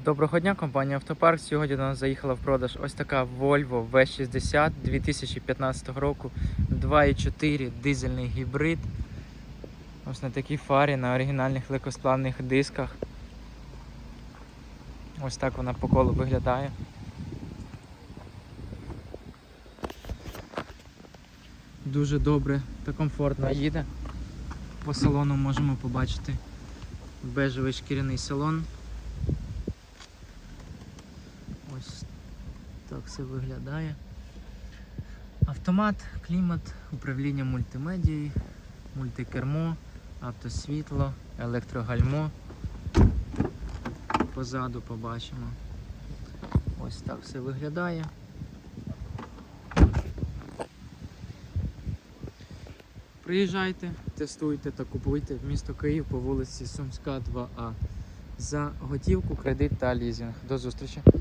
Доброго дня, компанія Автопарк. Сьогодні до нас заїхала в продаж ось така Volvo V60 2015 року 2.4 дизельний гібрид. Ось на такій фарі на оригінальних легкосплавних дисках. Ось так вона по колу виглядає. Дуже добре та комфортно їде. По салону можемо побачити бежевий шкіряний салон. Ось так все виглядає. Автомат, клімат, управління мультимедією, мультикермо, автосвітло, електрогальмо. Позаду побачимо. Ось так все виглядає. Приїжджайте, тестуйте та купуйте в місто Київ по вулиці Сумська 2А. За готівку, кредит та лізинг. До зустрічі!